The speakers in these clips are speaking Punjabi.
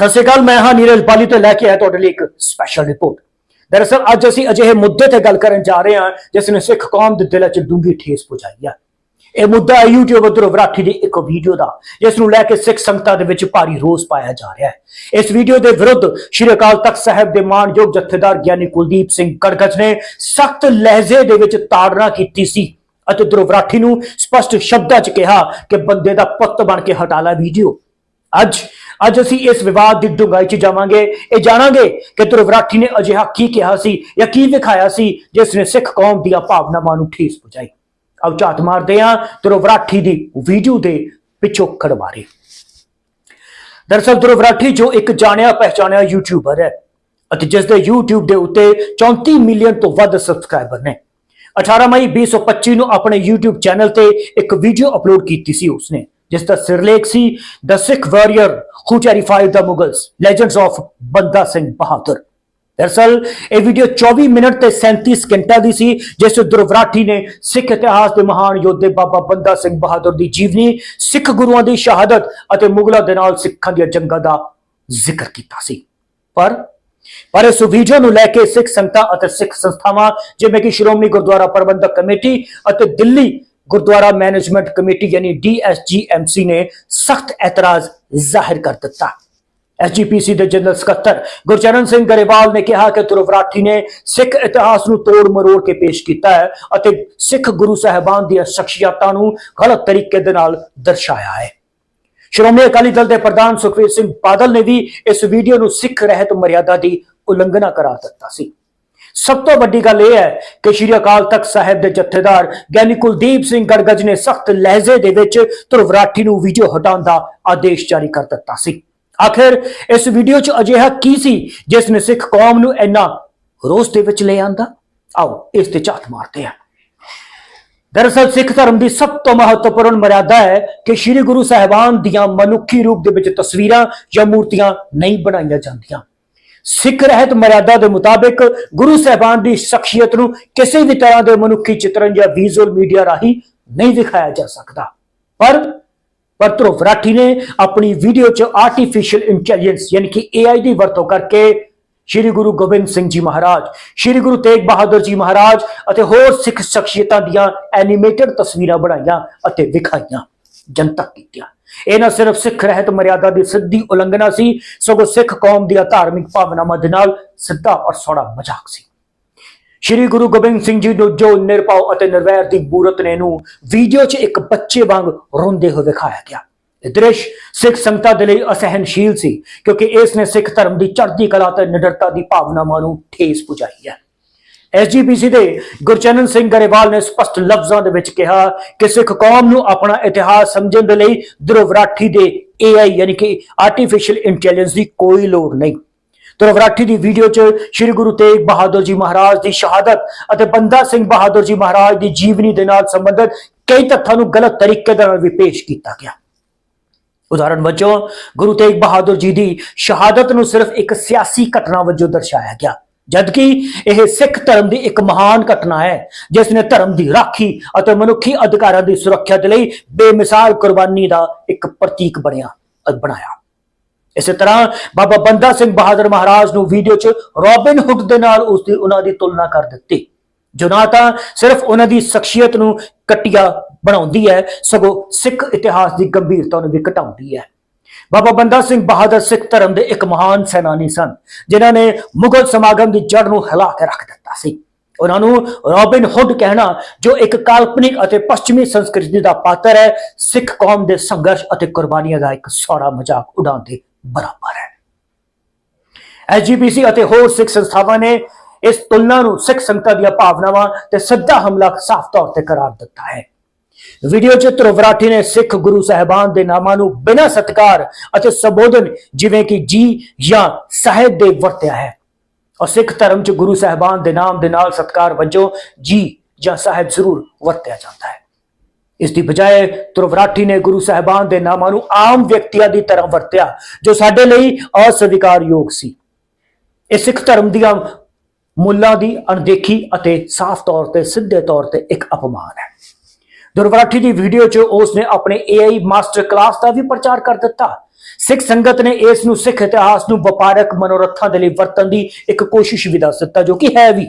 ਸਤਿ ਸ਼੍ਰੀ ਅਕਾਲ, ਮੈਂ ਹਾਂ ਨੀਰਜ ਬਾਲੀ ਤੇ ਲੈ ਕੇ ਆਇਆ ਤੁਹਾਡੇ ਲਈ ਇੱਕ ਸਪੈਸ਼ਲ ਰਿਪੋਰਟ ਦਰਅਸਲ, ਅੱਜ ਅਸੀਂ ਅਜਿਹੇ ਮੁੱਦੇ ਤੇ ਗੱਲ ਕਰਨ ਜਾ ਰਹੇ ਹਾਂ, ਜਿਸ ਨੇ ਸਿੱਖ ਕੌਮ ਦੇ ਦਿਲਾਂ 'ਚ ਡੂੰਘੀ ਠੇਸ ਪਹੁੰਚਾਈ ਹੈ ਇਹ ਮੁੱਦਾ ਹੈ YouTube ਧਰੁਵ ਰਾਠੀ ਦੀ ਇੱਕ ਵੀਡੀਓ ਦਾ, ਜਿਸ ਨੂੰ ਲੈ ਕੇ ਸਿੱਖ ਸੰਗਤਾਂ ਦੇ ਵਿੱਚ ਭਾਰੀ ਰੋਸ ਪਾਇਆ ਜਾ ਰਿਹਾ ਹੈ। ਇਸ ਵੀਡੀਓ ਦੇ ਵਿਰੁੱਧ ਸ਼੍ਰੀ ਅਕਾਲ ਤਖਤ ਸਾਹਿਬ ਦੇ ਮਾਨਯੋਗ ਜਥੇਦਾਰ ਗਿਆਨੀ ਕੁਲਦੀਪ ਸਿੰਘ ਗੜਗੜ ਨੇ ਸਖਤ ਲਹਿਜੇ ਦੇ ਵਿੱਚ ਤਾੜਨਾ ਕੀਤੀ ਸੀ ਅਤੇ ਧਰੁਵ ਨੂੰ ਸਪਸ਼ਟ ਸ਼ਬਦਾਂ 'ਚ ਕਿਹਾ ਕਿ ਬੰਦੇ ਦਾ ਪੁੱਤ ਬਣ ਕੇ ਹਟਾ ਲੈ ਵੀਡੀਓ ਅੱਜ ਅੱਜ ਅਸੀਂ ਇਸ ਵਿਵਾਦ ਦੀ ਡੂੰਘਾਈ 'ਚ ਜਾਵਾਂਗੇ। ਇਹ ਜਾਣਾਂਗੇ ਕਿ ਧਰੁਵ ਨੇ ਅਜਿਹਾ ਕੀ ਕਿਹਾ ਸੀ ਜਾਂ ਕੀ ਵਿਖਾਇਆ ਸੀ ਜਿਸ ਨੇ ਸਿੱਖ ਕੌਮ ਦੀਆਂ ਭਾਵਨਾਵਾਂ ਨੂੰ ਠੇਸ ਪਹੁੰਚਾਈ ਆਓ ਝਾਤ ਮਾਰਦੇ ਹਾਂ ਧਰੁਵ ਦੀ ਵੀਡੀਓ ਦੇ ਪਿੱਛੋਂ ਖੜਵਾਰੇ। ਦਰਅਸਲ ਧਰੁਵ ਜੋ ਇੱਕ ਜਾਣਿਆ ਪਹਿਚਾਣਿਆ ਯੂਟਿਊਬਰ ਹੈ ਅਤੇ ਜਿਸ ਦੇ YouTube ਦੇ ਉੱਤੇ 34 ਮਿਲੀਅਨ ਤੋਂ ਵੱਧ ਸਬਸਕ੍ਰਾਈਬਰ ਨੇ। 18 ਮਈ 2025 ਨੂੰ ਆਪਣੇ YouTube ਚੈਨਲ ਤੇ ਇੱਕ ਵੀਡੀਓ ਅਪਲੋਡ ਕੀਤੀ ਸੀ ਉਸਨੇ। ਜਿਸ ਦਾ ਸਿਰਲੇਖ ਸੀ the Sikh warrior who terrified the Mughals legends of Banda Singh Bahadur ਦਰਅਸਲ, ਇਹ ਵੀਡੀਓ 24 ਮਿੰਟ ਤੇ 37 ਸਕਿੰਟਾਂ ਦੀ ਸੀ, ਜਿਸ ਵਿੱਚ ਧਰੁਵ ਨੇ ਸਿੱਖ ਇਤਿਹਾਸ ਦੇ ਮਹਾਨ ਯੋਧੇ ਬਾਬਾ ਬੰਦਾ ਸਿੰਘ ਬਹਾਦਰ ਦੀ ਜੀਵਨੀ ਸਿੱਖ ਗੁਰੂਆਂ ਦੀ ਸ਼ਹਾਦਤ ਅਤੇ ਮੁਗਲਾਂ ਦੇ ਨਾਲ ਸਿੱਖਾਂ ਦੀਆਂ ਜੰਗਾਂ ਦਾ ਜ਼ਿਕਰ ਕੀਤਾ ਸੀ। ਪਰ ਪਰ ਇਸ ਵੀਡੀਓ ਨੂੰ ਲੈ ਕੇ ਸਿੱਖ ਸੰਗਤਾਂ ਅਤੇ ਸਿੱਖ ਸੰਸਥਾਵਾਂ, ਜਿਵੇਂ ਕਿ ਸ਼੍ਰੋਮਣੀ ਗੁਰਦੁਆਰਾ ਪ੍ਰਬੰਧਕ ਕਮੇਟੀ ਅਤੇ ਦਿੱਲੀ ਗੁਰਦੁਆਰਾ ਮੈਨੇਜਮੈਂਟ ਕਮੇਟੀ ਯਾਨੀ DSGMC ਨੇ ਸਖਤ ਇਤਰਾਜ਼ ਜ਼ਾਹਿਰ ਕਰ ਦਿੱਤਾ। ਐਸਜੀਪੀਸੀ ਦੇ ਜਨਰਲ ਸਕੱਤਰ ਗੁਰਚਰਨ ਸਿੰਘ ਗਰੇਵਾਲ ਨੇ ਕਿਹਾ ਕਿ ਧਰੁਵ ਨੇ ਸਿੱਖ ਇਤਿਹਾਸ ਨੂੰ ਤੋੜ ਮਰੋੜ ਕੇ ਪੇਸ਼ ਕੀਤਾ ਹੈ ਅਤੇ ਸਿੱਖ ਗੁਰੂ ਸਾਹਿਬਾਨ ਦੀਆਂ ਸ਼ਖਸੀਅਤਾਂ ਨੂੰ ਗਲਤ ਤਰੀਕੇ ਦੇ ਨਾਲ ਦਰਸਾਇਆ ਹੈ। ਸ਼੍ਰੋਮਣੀ ਅਕਾਲੀ ਦਲ ਦੇ ਪ੍ਰਧਾਨ ਸੁਖਵੀਰ ਸਿੰਘ ਬਾਦਲ ਨੇ ਵੀ ਇਸ ਵੀਡੀਓ ਨੂੰ ਸਿੱਖ ਰਹਿਤ ਮਰਿਆਦਾ ਦੀ ਉਲੰਘਣਾ ਕਰਾ ਦਿੱਤਾ ਸੀ। ਸਭ ਤੋਂ ਵੱਡੀ ਗੱਲ ਇਹ ਹੈ ਕਿ ਸ਼੍ਰੀ ਅਕਾਲ ਤਖਤ ਸਾਹਿਬ ਦੇ ਜਥੇਦਾਰ ਗਿਆਨੀ ਕੁਲਦੀਪ ਸਿੰਘ ਗੜਗੜ ਨੇ ਸਖਤ ਲਹਿਜੇ ਦੇ ਵਿੱਚ ਧਰੁਵ ਰਾਠੀ ਨੂੰ ਵੀਡੀਓ ਹਟਾਉਣ ਦਾ ਆਦੇਸ਼ ਜਾਰੀ ਕਰ ਦਿੱਤਾ ਸੀ। ਆਖਿਰ ਇਸ ਵੀਡੀਓ 'ਚ ਅਜਿਹਾ ਕੀ ਸੀ ਜਿਸ ਨੇ ਸਿੱਖ ਕੌਮ ਨੂੰ ਇੰਨਾ ਰੋਸ ਦੇ ਵਿੱਚ ਲੈ ਆਂਦਾ? ਆਓ ਇਸ ਤੇ ਝਾਤ ਮਾਰਦੇ ਹਾਂ। ਦਰਅਸਲ ਸਿੱਖ ਧਰਮ ਦੀ ਸਭ ਤੋਂ ਮਹੱਤਵਪੂਰਨ ਮਰਿਆਦਾ ਹੈ ਕਿ ਸ੍ਰੀ ਗੁਰੂ ਸਾਹਿਬਾਨ ਦੀਆਂ ਮਨੁੱਖੀ ਰੂਪ ਦੇ ਵਿੱਚ ਤਸਵੀਰਾਂ ਜਾਂ ਮੂਰਤੀਆਂ ਨਹੀਂ ਬਣਾਈਆਂ ਜਾਂਦੀਆਂ। ਸਿੱਖ ਰਹਿਤ ਮਰਿਆਦਾ ਦੇ ਮੁਤਾਬਿਕ ਗੁਰੂ ਸਾਹਿਬਾਨ ਦੀ ਸ਼ਖਸੀਅਤ ਨੂੰ ਕਿਸੇ ਵੀ ਤਰ੍ਹਾਂ ਦੇ ਮਨੁੱਖੀ ਚਿਤਰਨ ਜਾਂ ਵਿਜ਼ੂਅਲ ਮੀਡੀਆ ਰਾਹੀਂ ਨਹੀਂ ਦਿਖਾਇਆ ਜਾ ਸਕਦਾ। ਪਰ ਪਰ ਧਰੁਵ ਰਾਠੀ ਨੇ ਆਪਣੀ ਵੀਡੀਓ 'ਚ ਆਰਟੀਫੀਸ਼ੀਅਲ ਇੰਟੈਲੀਜੈਂਸ ਯਾਨੀ ਕਿ AI ਦੀ ਵਰਤੋਂ ਕਰਕੇ ਸ਼੍ਰੀ ਗੁਰੂ ਗੋਬਿੰਦ ਸਿੰਘ ਜੀ ਮਹਾਰਾਜ, ਸ਼੍ਰੀ ਗੁਰੂ ਤੇਗ ਬਹਾਦਰ ਜੀ ਮਹਾਰਾਜ ਅਤੇ ਹੋਰ ਸਿੱਖ ਸ਼ਖਸੀਅਤਾਂ ਦੀਆਂ ਐਨੀਮੇਟਡ ਤਸਵੀਰਾਂ ਬਣਾਈਆਂ ਅਤੇ ਵਿਖਾਈਆਂ, ਜਨਤਕ ਕੀਤੀਆਂ। ਇਹ ਨਾ ਸਿਰਫ ਸਿੱਖ ਰਹਿਤ ਮਰਿਆਦਾ ਦੀ ਸਿੱਧੀ ਉਲੰਘਣਾ ਸੀ, ਸਗੋਂ ਸਿੱਖ ਕੌਮ ਦੀਆਂ ਧਾਰਮਿਕ ਭਾਵਨਾਵਾਂ ਦੇ ਨਾਲ ਸਿੱਧਾ ਔਰ ਸੌੜਾ ਮਜ਼ਾਕ ਸੀ। ਸ਼੍ਰੀ ਗੁਰੂ ਗੋਬਿੰਦ ਸਿੰਘ ਜੀ ਨੂੰ ਜੋ ਨਿਰਭਉ ਅਤੇ ਨਿਰਵੈਰ ਦੀ ਬੂਰਤ ਨੇ ਨੂੰ ਵੀਡੀਓ 'ਚ ਇੱਕ ਬੱਚੇ ਵਾਂਗ ਰੋਂਦੇ ਹੋਏ ਵਿਖਾਇਆ ਗਿਆ। ਇਹ ਦ੍ਰਿਸ਼ ਸਿੱਖ ਸੰਗਤਾਂ ਦੇ ਲਈ ਅਸਹਿਣਸ਼ੀਲ ਸੀ, ਕਿਉਂਕਿ ਇਸ ਨੇ ਸਿੱਖ ਧਰਮ ਦੀ ਚੜ੍ਹਦੀ ਕਲਾ ਤੇ ਨਿਡਰਤਾ ਦੀ ਭਾਵਨਾਵਾਂ ਨੂੰ ਠੇਸ ਪੁਜਾਈ ਹੈ। ਐਸਜੀਪੀਸੀ ਦੇ ਗੁਰਚਰਨ ਸਿੰਘ ਗਰੇਵਾਲ ਨੇ ਸਪਸ਼ਟ ਲਫ਼ਜ਼ਾਂ ਦੇ ਵਿੱਚ ਕਿਹਾ ਕਿ ਸਿੱਖ ਕੌਮ ਨੂੰ ਆਪਣਾ ਇਤਿਹਾਸ ਸਮਝਣ ਦੇ ਲਈ ਧਰੁਵ ਰਾਠੀ ਦੇ AI ਯਾਨੀ ਕਿ ਆਰਟੀਫੀਸ਼ੀਅਲ ਇੰਟੈਲੀਜੈਂਸ ਦੀ ਕੋਈ ਲੋੜ ਨਹੀਂ। ਧਰੁਵ ਰਾਠੀ ਦੀ ਵੀਡੀਓ 'ਚ ਸ੍ਰੀ ਗੁਰੂ ਤੇਗ ਬਹਾਦਰ ਜੀ ਮਹਾਰਾਜ ਦੀ ਸ਼ਹਾਦਤ ਅਤੇ ਬੰਦਾ ਸਿੰਘ ਬਹਾਦਰ ਜੀ ਮਹਾਰਾਜ ਦੀ ਜੀਵਨੀ ਦੇ ਨਾਲ ਸੰਬੰਧਿਤ ਕਈ ਤੱਥਾਂ ਨੂੰ ਗਲਤ ਤਰੀਕੇ ਦੇ ਨਾਲ ਵੀ ਪੇਸ਼ ਕੀਤਾ ਗਿਆ। ਉਦਾਹਰਣ ਵਜੋਂ ਗੁਰੂ ਤੇਗ ਬਹਾਦਰ ਜੀ ਦੀ ਸ਼ਹਾਦਤ ਨੂੰ ਸਿਰਫ ਇੱਕ ਸਿਆਸੀ ਘਟਨਾ ਵਜੋਂ ਦਰਸਾਇਆ ਗਿਆ। ਜਦਕਿ ਇਹ ਸਿੱਖ ਧਰਮ ਦੀ ਇੱਕ ਮਹਾਨ ਘਟਨਾ ਹੈ, ਜਿਸ ਨੇ ਧਰਮ ਦੀ ਰਾਖੀ ਅਤੇ ਮਨੁੱਖੀ ਅਧਿਕਾਰਾਂ ਦੀ ਸੁਰੱਖਿਆ ਦੇ ਲਈ ਬੇਮਿਸਾਲ ਕੁਰਬਾਨੀ ਦਾ ਇੱਕ ਪ੍ਰਤੀਕ ਬਣਿਆ ਬਣਾਇਆ। ਇਸੇ ਤਰ੍ਹਾਂ ਬਾਬਾ ਬੰਦਾ ਸਿੰਘ ਬਹਾਦਰ ਮਹਾਰਾਜ ਨੂੰ ਵੀਡੀਓ 'ਚ ਰੋਬਿਨ ਹੁੱਡ ਦੇ ਨਾਲ ਉਸ ਦੀ ਉਹਨਾਂ ਦੀ ਤੁਲਨਾ ਕਰ ਦਿੱਤੀ, ਜੋ ਨਾ ਤਾਂ ਸਿਰਫ ਉਹਨਾਂ ਦੀ ਸ਼ਖਸੀਅਤ ਨੂੰ ਕਟਿਆ ਬਣਾਉਂਦੀ ਹੈ, ਸਗੋਂ ਸਿੱਖ ਇਤਿਹਾਸ ਦੀ ਗੰਭੀਰਤਾ ਨੂੰ ਵੀ ਘਟਾਉਂਦੀ ਹੈ। ਬਾਬਾ ਬੰਦਾ ਸਿੰਘ ਬਹਾਦਰ ਸਿੱਖ ਧਰਮ ਦੇ ਇੱਕ ਮਹਾਨ ਸੈਨਾਨੀ ਸਨ, ਜਿਨ੍ਹਾਂ ਨੇ ਮੁਗਲ ਸਮਾਗਮ ਦੀ ਜੜ ਨੂੰ ਹਿਲਾ ਕੇ ਰੱਖ ਦਿੱਤਾ ਸੀ। ਉਹਨਾਂ ਨੂੰ ਰੋਬਿਨ ਹੁੱਡ ਕਹਿਣਾ, ਜੋ ਇੱਕ ਕਾਲਪਨਿਕ ਅਤੇ ਪੱਛਮੀ ਸੰਸਕ੍ਰਿਤੀ ਦਾ ਪਾਤਰ ਹੈ, ਸਿੱਖ ਕੌਮ ਦੇ ਸੰਘਰਸ਼ ਅਤੇ ਕੁਰਬਾਨੀਆਂ ਦਾ ਇੱਕ ਸੌੜਾ ਮਜ਼ਾਕ ਉਡਾਉਣ ਦੇ ਬਰਾਬਰ ਹੈ। ਐਸਜੀਪੀਸੀ ਅਤੇ ਹੋਰ ਸਿੱਖ ਸੰਸਥਾਵਾਂ ਨੇ ਇਸ ਤੁਲਨਾ ਨੂੰ ਸਿੱਖ ਸੰਗਤਾਂ ਦੀਆਂ ਭਾਵਨਾਵਾਂ ਤੇ ਸਿੱਧਾ ਹਮਲਾ ਸਾਫ਼ ਤੌਰ ਤੇ ਕਰਾਰ ਦਿੱਤਾ ਹੈ। ਵੀਡੀਓ 'ਚ ਧਰੁਵਰਾਠੀ ਨੇ ਸਿੱਖ ਗੁਰੂ ਸਾਹਿਬਾਨ ਦੇ ਨਾਮਾਂ ਨੂੰ ਬਿਨਾਂ ਸਤਕਾਰ ਅਤੇ ਸੰਬੋਧਨ ਜਿਵੇਂ ਕਿ ਜੀ ਜਾਂ ਸਾਹਿਬ ਦੇ ਵਰਤਿਆ ਹੈ। ਔਰ ਸਿੱਖ ਧਰਮ 'ਚ ਗੁਰੂ ਸਾਹਿਬਾਨ ਦੇ ਨਾਮ ਦੇ ਨਾਲ ਸਤਕਾਰ ਵਜੋਂ ਜੀ ਜਾਂ ਸਾਹਿਬ ਜ਼ਰੂਰ ਵਰਤਿਆ ਜਾਂਦਾ ਹੈ। ਇਸ ਦੀ ਬਜਾਏ ਧਰੁਵਰਾਠੀ ਨੇ ਗੁਰੂ ਸਾਹਿਬਾਨ ਦੇ ਨਾਮਾਂ ਨੂੰ ਆਮ ਵਿਅਕਤੀਆਂ ਦੀ ਤਰ੍ਹਾਂ ਵਰਤਿਆ, ਜੋ ਸਾਡੇ ਲਈ ਅਸਵੀਕਾਰਯੋਗ ਸੀ। ਇਹ ਸਿੱਖ ਧਰਮ ਦੀਆਂ ਮੁੱਲਾਂ ਦੀ ਅਣਦੇਖੀ ਅਤੇ ਸਾਫ਼ ਤੌਰ ਤੇ ਸਿੱਧੇ ਤੌਰ ਤੇ ਇੱਕ ਅਪਮਾਨ ਹੈ। ਦੁਰਵਰਾਠੀ ਦੀ ਵੀਡੀਓ 'ਚ ਉਸ ਨੇ ਆਪਣੇ AI ਮਾਸਟਰ ਕਲਾਸ ਦਾ ਵੀ ਪ੍ਰਚਾਰ ਕਰ ਦਿੱਤਾ। ਸਿੱਖ ਸੰਗਤ ਨੇ ਇਸ ਨੂੰ ਸਿੱਖ ਇਤਿਹਾਸ ਨੂੰ ਵਪਾਰਕ ਮਨੋਰਥਾਂ ਦੇ ਲਈ ਵਰਤਣ ਦੀ ਇੱਕ ਕੋਸ਼ਿਸ਼ ਵੀ ਦੱਸ ਦਿੱਤਾ, ਜੋ ਕਿ ਹੈ ਵੀ।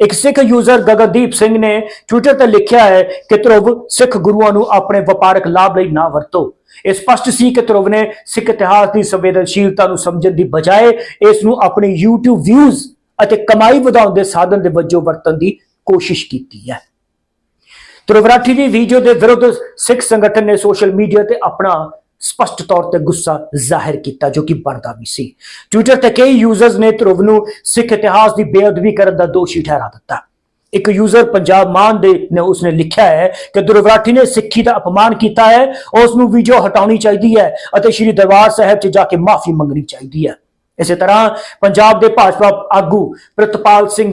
ਇੱਕ ਸਿੱਖ ਯੂਜ਼ਰ ਗਗਨਦੀਪ ਸਿੰਘ ਨੇ ਟਵਿੱਟਰ ਤੇ ਲਿਖਿਆ ਹੈ ਕਿ ਧਰੁਵ, ਸਿੱਖ ਗੁਰੂਆਂ ਨੂੰ ਆਪਣੇ ਵਪਾਰਕ ਲਾਭ ਲਈ ਨਾ ਵਰਤੋ। ਇਹ ਸਪਸ਼ਟ ਸੀ ਕਿ ਧਰੁਵ ਨੇ ਸਿੱਖ ਇਤਿਹਾਸ ਦੀ ਸੰਵੇਦਨਸ਼ੀਲਤਾ ਨੂੰ ਸਮਝਣ ਦੀ ਬਜਾਏ ਇਸ ਨੂੰ ਆਪਣੇ YouTube ਵਿਊਜ਼ ਅਤੇ ਕਮਾਈ ਵਧਾਉਣ ਦੇ ਸਾਧਨ ਦੇ ਵਜੋਂ ਵਰਤਣ ਦੀ ਕੋਸ਼ਿਸ਼ ਕੀਤੀ ਹੈ। ਤ੍ਰਿਵਰਾਠੀ ਦੀ ਵੀਡੀਓ ਦੇ ਵਿਰੁੱਧ ਸਿੱਖ ਸੰਗਠਨ ਨੇ ਸੋਸ਼ਲ ਮੀਡੀਆ ਤੇ ਆਪਣਾ ਸਪਸ਼ਟ ਤੌਰ ਤੇ ਗੁੱਸਾ ਜ਼ਾਹਿਰ ਕੀਤਾ, ਜੋ ਕਿ ਬਣਦਾ ਵੀ ਸੀ। ਟਵਿੱਟਰ ਤੇ ਕਈ ਯੂਜ਼ਰਸ ਨੇ ਧਰੁਵ ਨੂੰ ਸਿੱਖ ਇਤਿਹਾਸ ਦੀ ਬੇਅਦਬੀ ਕਰਨ ਦਾ ਦੋਸ਼ੀ ਠਹਿਰਾ ਦਿੱਤਾ। ਇੱਕ ਯੂਜ਼ਰ ਪੰਜਾਬ ਮਾਨ ਦੇ ਨੇ ਉਸਨੇ ਲਿਖਿਆ ਹੈ ਕਿ ਦੁਰਵਰਾਠੀ ਨੇ ਸਿੱਖੀ ਦਾ ਅਪਮਾਨ ਕੀਤਾ ਹੈ, ਉਸ ਨੂੰ ਵੀਡੀਓ ਹਟਾਉਣੀ ਚਾਹੀਦੀ ਹੈ ਅਤੇ ਸ੍ਰੀ ਦਰਬਾਰ ਸਾਹਿਬ 'ਚ ਜਾ ਕੇ ਮਾਫੀ ਮੰਗਣੀ ਚਾਹੀਦੀ ਹੈ। ਇਸੇ ਤਰ੍ਹਾਂ ਪੰਜਾਬ ਦੇ ਭਾਜਪਾ ਆਗੂ ਪ੍ਰਿਤਪਾਲ ਸਿੰਘ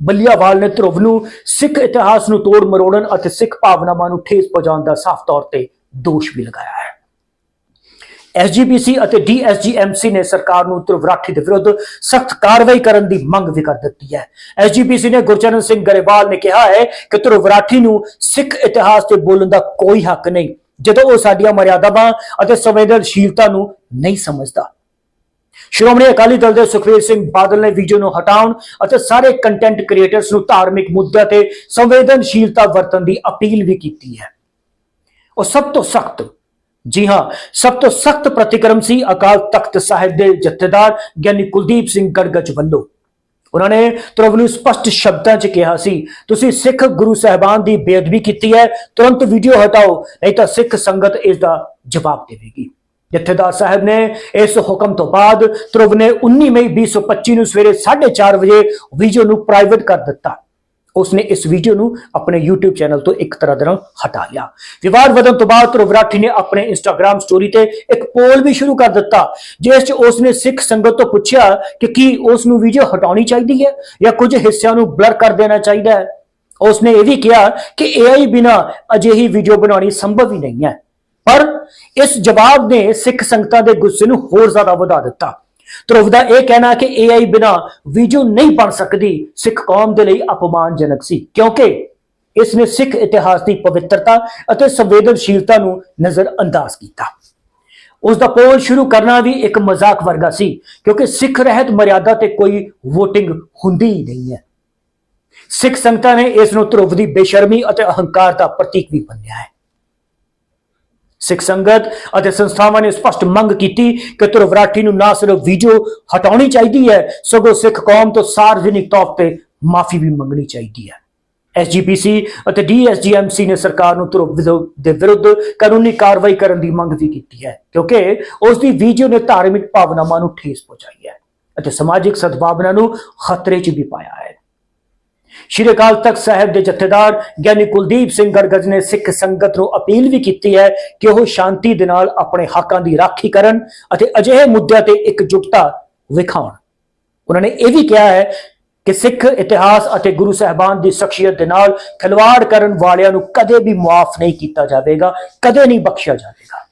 ਬੱਲੀਆਵਾਲ ਨੇ ਧਰੁਵ ਨੂੰ ਸਿੱਖ ਇਤਿਹਾਸ ਨੂੰ ਤੋੜ ਮਰੋੜਨ ਅਤੇ ਸਿੱਖ ਭਾਵਨਾਵਾਂ ਨੂੰ ਠੇਸ ਪਹੁੰਚਾਉਣ ਦਾ ਸਾਫ਼ ਤੌਰ ਤੇ ਦੋਸ਼ ਵੀ ਲਗਾਇਆ ਹੈ। ਐਸਜੀਪੀਸੀ ਅਤੇ ਡੀਐਸਜੀਐਮਸੀ ਨੇ ਸਰਕਾਰ ਨੂੰ ਧਰੁਵਰਾਠੀ ਦੇ ਵਿਰੁੱਧ ਸਖਤ ਕਾਰਵਾਈ ਕਰਨ ਦੀ ਮੰਗ ਵੀ ਕਰ ਦਿੱਤੀ ਹੈ। ਐਸਜੀਪੀਸੀ ਨੇ ਗੁਰਚਰਨ ਸਿੰਘ ਗਰੇਵਾਲ ਨੇ ਕਿਹਾ ਹੈ ਕਿ ਧਰੁਵਰਾਠੀ ਨੂੰ ਸਿੱਖ ਇਤਿਹਾਸ ਤੇ ਬੋਲਣ ਦਾ ਕੋਈ ਹੱਕ ਨਹੀਂ, ਜਦੋਂ ਉਹ ਸਾਡੀਆਂ ਮਰਿਆਦਾਵਾਂ ਅਤੇ ਸੰਵੇਦਨਸ਼ੀਲਤਾ ਨੂੰ ਨਹੀਂ ਸਮਝਦਾ। ਸ਼੍ਰੋਮਣੀ ਅਕਾਲੀ ਦਲ ਦੇ ਸੁਖਵੀਰ ਸਿੰਘ ਬਾਦਲ ਨੇ ਵੀਡੀਓ ਨੂੰ ਹਟਾਉਣ ਅਤੇ ਸਾਰੇ ਕੰਟੈਂਟ ਕ੍ਰੀਏਟਰਸ ਨੂੰ ਧਾਰਮਿਕ ਮੁੱਦਿਆਂ ਤੇ ਸੰਵੇਦਨਸ਼ੀਲਤਾ ਵਰਤਣ ਦੀ ਅਪੀਲ ਵੀ ਕੀਤੀ ਹੈ। ਉਹ ਸਭ ਤੋਂ ਸਖਤ, ਜੀ ਹਾਂ, ਸਭ ਤੋਂ ਸਖਤ ਪ੍ਰਤੀਕਰਮ ਸੀ ਅਕਾਲ ਤਖਤ ਸਾਹਿਬ ਦੇ ਜਥੇਦਾਰ ਗਿਆਨੀ ਕੁਲਦੀਪ ਸਿੰਘ ਗੜਗੜ ਵੱਲੋਂ। ਉਹਨਾਂ ਨੇ ਧਰੁਵ ਨੂੰ ਸਪਸ਼ਟ ਸ਼ਬਦਾਂ 'ਚ ਕਿਹਾ ਸੀ, ਤੁਸੀਂ ਸਿੱਖ ਗੁਰੂ ਸਾਹਿਬਾਨ ਦੀ ਬੇਅਦਬੀ ਕੀਤੀ ਹੈ, ਤੁਰੰਤ ਵੀਡੀਓ ਹਟਾਓ, ਨਹੀਂ ਤਾਂ ਸਿੱਖ ਸੰਗਤ ਇਸ ਦਾ ਜਵਾਬ ਦੇਵੇਗੀ। ਜਥੇਦਾਰ ਸਾਹਿਬ ਨੇ ਇਸ ਹੁਕਮ ਤੋਂ ਬਾਅਦ ਧਰੁਵ ਨੇ 19 ਮਈ 2025 ਨੂੰ ਸਵੇਰੇ 4:30 ਵਜੇ ਵੀਡੀਓ ਨੂੰ ਪ੍ਰਾਈਵੇਟ ਕਰ ਦਿੱਤਾ। ਉਸਨੇ ਇਸ ਵੀਡੀਓ ਨੂੰ ਆਪਣੇ YouTube ਚੈਨਲ ਤੋਂ ਇੱਕ ਤਰ੍ਹਾਂ ਦੇ ਨਾਲ ਹਟਾ ਲਿਆ। ਵਿਵਾਦ ਵਧਣ ਤੋਂ ਬਾਅਦ ਧਰੁਵ ਰਾਠੀ ਨੇ ਆਪਣੇ Instagram ਸਟੋਰੀ ਤੇ ਇੱਕ ਪੋਲ ਵੀ ਸ਼ੁਰੂ ਕਰ ਦਿੱਤਾ, ਜਿਸ 'ਚ ਉਸਨੇ ਸਿੱਖ ਸੰਗਤ ਤੋਂ ਪੁੱਛਿਆ ਕਿ ਕੀ ਉਸ ਨੂੰ ਵੀਡੀਓ ਹਟਾਉਣੀ ਚਾਹੀਦੀ ਹੈ ਜਾਂ ਕੁਝ ਹਿੱਸਿਆਂ ਨੂੰ ਬਲਰ ਕਰ ਦੇਣਾ ਚਾਹੀਦਾ ਹੈ। ਉਸਨੇ ਇਹ ਵੀ ਕਿਹਾ ਕਿ AI ਬਿਨਾ ਅਜਿਹੀ ਵੀਡੀਓ ਬਣਾਉਣੀ ਸੰਭਵ ਹੀ ਨਹੀਂ ਹੈ। ਪਰ ਇਸ ਜਵਾਬ ਨੇ ਸਿੱਖ ਸੰਗਤਾਂ ਦੇ ਗੁੱਸੇ ਨੂੰ ਹੋਰ ਜ਼ਿਆਦਾ ਵਧਾ ਦਿੱਤਾ। ਧਰੁਵ ਦਾ ਇਹ ਕਹਿਣਾ ਕਿ AI ਬਿਨਾ ਵੀਡੀਓ ਨਹੀਂ ਬਣ ਸਕਦੀ। ਸਿੱਖ ਕੌਮ ਦੇ ਲਈ ਅਪਮਾਨਜਨਕ ਸੀ, ਕਿਉਂਕਿ ਇਸ ਨੇ ਸਿੱਖ ਇਤਿਹਾਸ ਦੀ ਪਵਿੱਤਰਤਾ ਅਤੇ ਸੰਵੇਦਨਸ਼ੀਲਤਾ ਨੂੰ ਨਜ਼ਰਅੰਦਾਜ਼ ਕੀਤਾ। ਉਸ ਦਾ ਪੋਲ ਸ਼ੁਰੂ ਕਰਨਾ ਵੀ ਇੱਕ ਮਜ਼ਾਕ ਵਰਗਾ ਸੀ, ਕਿਉਂਕਿ ਸਿੱਖ ਰਹਿਤ ਮਰਿਆਦਾ ਤੇ ਕੋਈ VOTING ਹੁੰਦੀ ਹੀ ਨਹੀਂ ਹੈ। ਸਿੱਖ ਸੰਗਤਾਂ ਨੇ ਇਸ ਨੂੰ ਧਰੁਵ ਦੀ ਬੇਸ਼ਰਮੀ ਅਤੇ ਅਹੰਕਾਰ ਦਾ ਪ੍ਰਤੀਕ ਵੀ ਮੰਨਿਆ ਹੈ। ਸਿੱਖ ਸੰਗਤ ਅਤੇ ਸੰਸਥਾਵਾਂ ਨੇ ਸਪਸ਼ਟ ਮੰਗ ਕੀਤੀ ਕਿ ਧਰੁਵਰਾਠੀ ਨੂੰ ਨਾ ਸਿਰਫ ਵੀਡੀਓ ਹਟਾਉਣੀ ਚਾਹੀਦੀ ਹੈ, ਸਗੋਂ ਸਿੱਖ ਕੌਮ ਤੋਂ ਸਾਰਵਜਨਿਕ ਤੌਰ ਤੇ ਮਾਫੀ ਵੀ ਮੰਗਣੀ ਚਾਹੀਦੀ ਹੈ। ਐਸਜੀਪੀਸੀ ਅਤੇ ਡੀਐਸਜੀਐਮਸੀ ਨੇ ਸਰਕਾਰ ਨੂੰ ਧਰੁਵ ਵਿਰੁੱਧ- ਦੇ ਵਿਰੁੱਧ ਕਾਨੂੰਨੀ ਕਾਰਵਾਈ ਕਰਨ ਦੀ ਮੰਗ ਵੀ ਕੀਤੀ ਹੈ, ਕਿਉਂਕਿ ਉਸ ਦੀ ਵੀਡੀਓ ਨੇ ਧਾਰਮਿਕ ਭਾਵਨਾਵਾਂ ਨੂੰ ਠੇਸ ਪਹੁੰਚਾਈ ਹੈ ਅਤੇ ਸਮਾਜਿਕ ਸਦਭਾਵਨਾ ਨੂੰ ਖਤਰੇ 'ਚ ਵੀ ਪਾਇਆ ਹੈ। ਸ਼੍ਰੀ ਅਕਾਲ ਤਖਤ ਸਾਹਿਬ ਦੇ ਜਥੇਦਾਰ ਗਿਆਨੀ ਕੁਲਦੀਪ ਸਿੰਘ ਗੜਗੜ ਨੇ ਸਿੱਖ ਸੰਗਤ ਨੂੰ ਅਪੀਲ ਵੀ ਕੀਤੀ ਹੈ ਕਿ ਉਹ ਸ਼ਾਂਤੀ ਦੇ ਨਾਲ ਆਪਣੇ ਹੱਕਾਂ ਦੀ ਰਾਖੀ ਕਰਨ ਅਤੇ ਅਜਿਹੇ ਮੁੱਦਿਆਂ ਤੇ ਇਕਜੁੱਟਤਾ ਵਿਖਾਉਣ। ਉਹਨਾਂ ਨੇ ਇਹ ਵੀ ਕਿਹਾ ਹੈ ਕਿ ਸਿੱਖ ਇਤਿਹਾਸ ਅਤੇ ਗੁਰੂ ਸਾਹਿਬਾਨ ਦੀ ਸ਼ਖਸੀਅਤ ਦੇ ਨਾਲ ਖਿਲਵਾੜ ਕਰਨ ਵਾਲਿਆਂ ਨੂੰ ਕਦੇ ਵੀ ਮੁਆਫ ਨਹੀਂ ਕੀਤਾ ਜਾਵੇਗਾ, ਕਦੇ ਨਹੀਂ ਬਖਸ਼ਿਆ ਜਾਵੇਗਾ।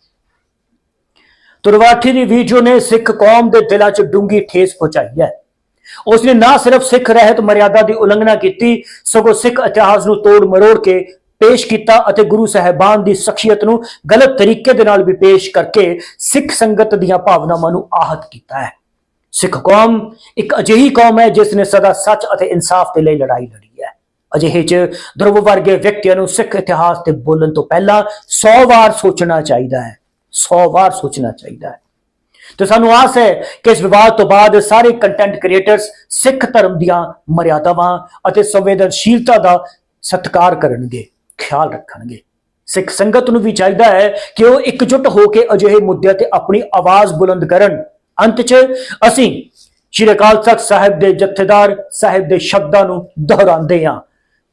ਤੁਰਵਾਠੀ ਦੀ ਵੀਡੀਓ ਨੇ ਸਿੱਖ ਕੌਮ ਦੇ ਦਿਲਾਂ 'ਚ ਡੂੰਗੀ ਠੇਸ ਪਹੁੰਚਾਈ ਹੈ। ਉਸਨੇ ਨਾ ਸਿਰਫ ਸਿੱਖ ਰਹਿਤ ਮਰਿਆਦਾ ਦੀ ਉਲੰਘਣਾ ਕੀਤੀ, ਸਗੋਂ ਸਿੱਖ ਇਤਿਹਾਸ ਨੂੰ ਤੋੜ ਮਰੋੜ ਕੇ ਪੇਸ਼ ਕੀਤਾ ਅਤੇ ਗੁਰੂ ਸਾਹਿਬਾਨ ਦੀ ਸ਼ਖਸੀਅਤ ਨੂੰ ਗਲਤ ਤਰੀਕੇ ਦੇ ਨਾਲ ਵੀ ਪੇਸ਼ ਕਰਕੇ ਸਿੱਖ ਸੰਗਤ ਦੀਆਂ ਭਾਵਨਾਵਾਂ ਨੂੰ ਆਹਤ ਕੀਤਾ ਹੈ। ਸਿੱਖ ਕੌਮ ਇੱਕ ਅਜਿਹੀ ਕੌਮ ਹੈ ਜਿਸ ਨੇ ਸਦਾ ਸੱਚ ਅਤੇ ਇਨਸਾਫ ਦੇ ਲਈ ਲੜਾਈ ਲੜੀ ਹੈ। ਅਜਿਹੇ ਚ ਧਰੁਵ ਵਰਗੇ ਵਿਅਕਤੀਆਂ ਨੂੰ ਸਿੱਖ ਇਤਿਹਾਸ ਤੇ ਬੋਲਣ ਤੋਂ ਪਹਿਲਾਂ 100 ਵਾਰ ਸੋਚਣਾ ਚਾਹੀਦਾ ਹੈ। 100 ਵਾਰ ਸੋਚਣਾ ਚਾਹੀਦਾ ਹੈ। ਤੇ ਸਾਨੂੰ ਆਸ ਹੈ ਕਿ ਇਸ ਵਿਵਾਦ ਤੋਂ ਬਾਅਦ ਸਾਰੇ ਕੰਟੈਂਟ ਕ੍ਰੀਏਟਰਸ ਸਿੱਖ ਧਰਮ ਦੀਆਂ ਮਰਿਆਦਾਵਾਂ ਅਤੇ ਸੰਵੇਦਨਸ਼ੀਲਤਾ ਦਾ ਸਤਿਕਾਰ ਕਰਨਗੇ, ਖਿਆਲ ਰੱਖਣਗੇ। ਸਿੱਖ ਸੰਗਤ ਨੂੰ ਵੀ ਚਾਹੀਦਾ ਹੈ ਕਿ ਉਹ ਇਕਜੁੱਟ ਹੋ ਕੇ ਅਜਿਹੇ ਮੁੱਦਿਆਂ ਤੇ ਆਪਣੀ ਆਵਾਜ਼ ਬੁਲੰਦ ਕਰਨ। ਅੰਤ 'ਚ ਅਸੀਂ ਸ਼੍ਰੀ ਅਕਾਲ ਤਖਤ ਸਾਹਿਬ ਦੇ ਜਥੇਦਾਰ ਸਾਹਿਬ ਦੇ ਸ਼ਬਦਾਂ ਨੂੰ ਦੁਹਰਾਉਂਦੇ ਹਾਂ।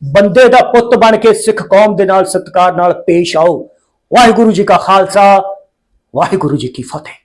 ਬੰਦੇ ਦਾ ਪੁੱਤ ਬਣ ਕੇ ਸਿੱਖ ਕੌਮ ਦੇ ਨਾਲ ਸਤਿਕਾਰ ਨਾਲ ਪੇਸ਼ ਆਓ। ਵਾਹਿਗੁਰੂ ਜੀ ਕਾ ਖਾਲਸਾ, ਵਾਹਿਗੁਰੂ ਜੀ ਕੀ ਫਤਿਹ।